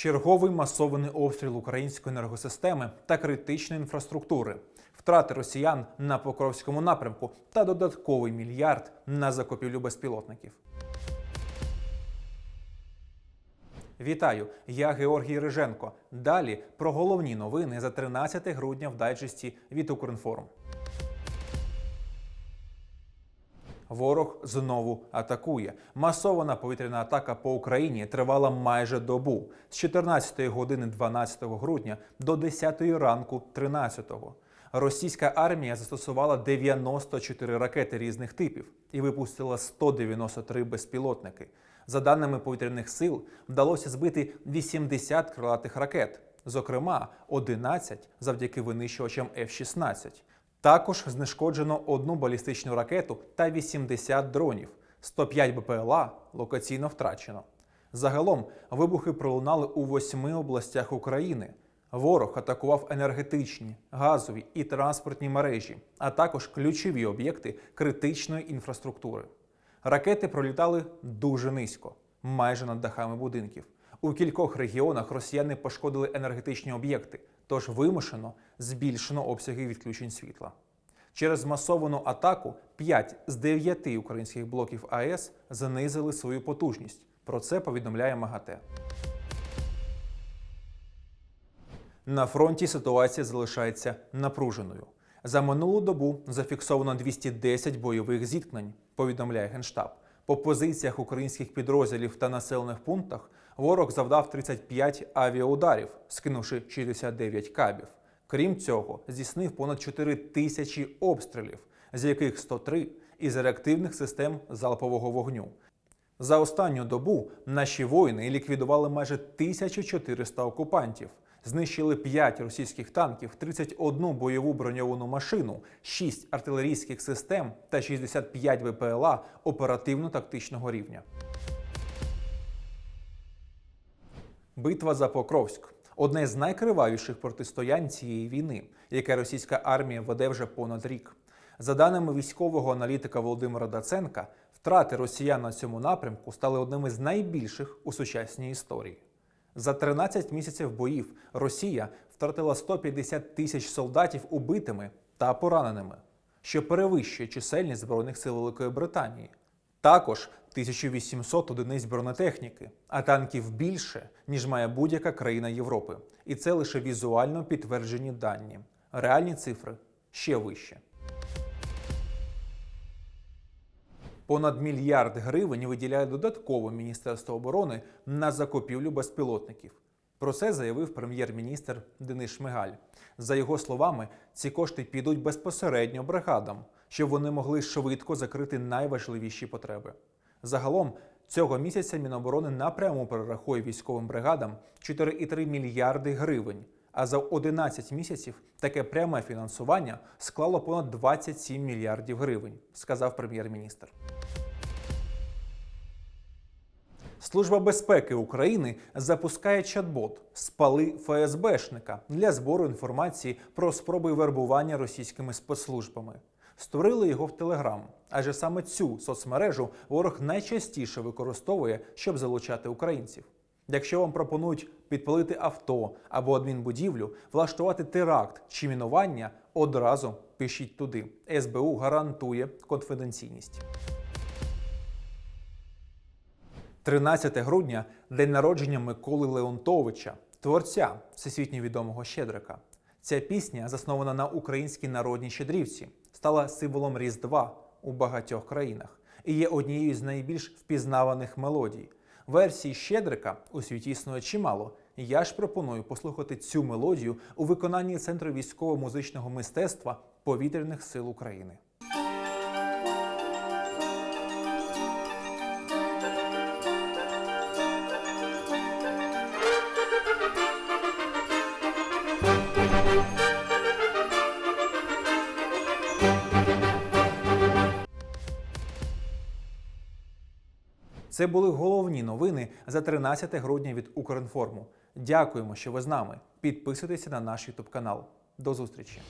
Черговий масований обстріл української енергосистеми та критичної інфраструктури, втрати росіян на Покровському напрямку та додатковий мільярд на закупівлю безпілотників. Вітаю, я Георгій Риженко. Далі про головні новини за 13 грудня в дайджесті від Укрінформ. Ворог знову атакує. Масована повітряна атака по Україні тривала майже добу з 14 години 12 грудня до 10 ранку 13. Російська армія застосувала 94 ракети різних типів і випустила 193 безпілотники. За даними повітряних сил, вдалося збити 80 крилатих ракет, зокрема 11 завдяки винищувачам F-16. Також знешкоджено одну балістичну ракету та 80 дронів, 105 БПЛА локаційно втрачено. Загалом вибухи пролунали у восьми областях України. Ворог атакував енергетичні, газові і транспортні мережі, а також ключові об'єкти критичної інфраструктури. Ракети пролітали дуже низько, майже над дахами будинків. У кількох регіонах росіяни пошкодили енергетичні об'єкти, тож вимушено збільшено обсяги відключень світла. Через масовану атаку 5 з 9 українських блоків АЕС занизили свою потужність. Про це повідомляє МАГАТЕ. На фронті ситуація залишається напруженою. За минулу добу зафіксовано 210 бойових зіткнень, повідомляє Генштаб. По позиціях українських підрозділів та населених пунктах ворог завдав 35 авіаударів, скинувши 69 кабів. Крім цього, здійснив понад 4 тисячі обстрілів, з яких 103 із реактивних систем залпового вогню. За останню добу наші воїни ліквідували майже 1400 окупантів, знищили 5 російських танків, 31 бойову броньовану машину, 6 артилерійських систем та 65 ВПЛА оперативно-тактичного рівня. Битва за Покровськ одне з найкривавіших протистоянь цієї війни, яке російська армія веде вже понад рік. За даними військового аналітика Володимира Даценка, втрати росіян на цьому напрямку стали одними з найбільших у сучасній історії. За 13 місяців боїв Росія втратила 150 тисяч солдатів убитими та пораненими, що перевищує чисельність Збройних сил Великої Британії. Також 1800 одиниць бронетехніки, а танків більше, ніж має будь-яка країна Європи. І це лише візуально підтверджені дані. Реальні цифри ще вище. Понад мільярд гривень виділяє додатково Міністерство оборони на закупівлю безпілотників. Про це заявив прем'єр-міністр Денис Шмигаль. За його словами, ці кошти підуть безпосередньо бригадам, щоб вони могли швидко закрити найважливіші потреби. Загалом цього місяця Міноборони напряму перерахує військовим бригадам 4,3 мільярди гривень. А за 11 місяців таке пряме фінансування склало понад 27 мільярдів гривень, сказав прем'єр-міністр. Служба безпеки України запускає чат-бот Спали ФСБшника для збору інформації про спроби вербування російськими спецслужбами. Створили його в Телеграм, адже саме цю соцмережу ворог найчастіше використовує, щоб залучати українців. Якщо вам пропонують підпалити авто або адмінбудівлю, влаштувати теракт чи мінування, одразу пишіть туди. СБУ гарантує конфіденційність. 13 грудня день народження Миколи Леонтовича, творця всесвітньо відомого Щедрика. Ця пісня, заснована на українській народній щедрівці, стала символом Різдва у багатьох країнах і є однією з найбільш впізнаваних мелодій. Версій Щедрика у світі існує чимало. Я ж пропоную послухати цю мелодію у виконанні Центру військово-музичного мистецтва Повітряних сил України. Це були головні новини за 13 грудня від Укрінформу. Дякуємо, що ви з нами. Підписуйтеся на наш Ютуб канал. До зустрічі!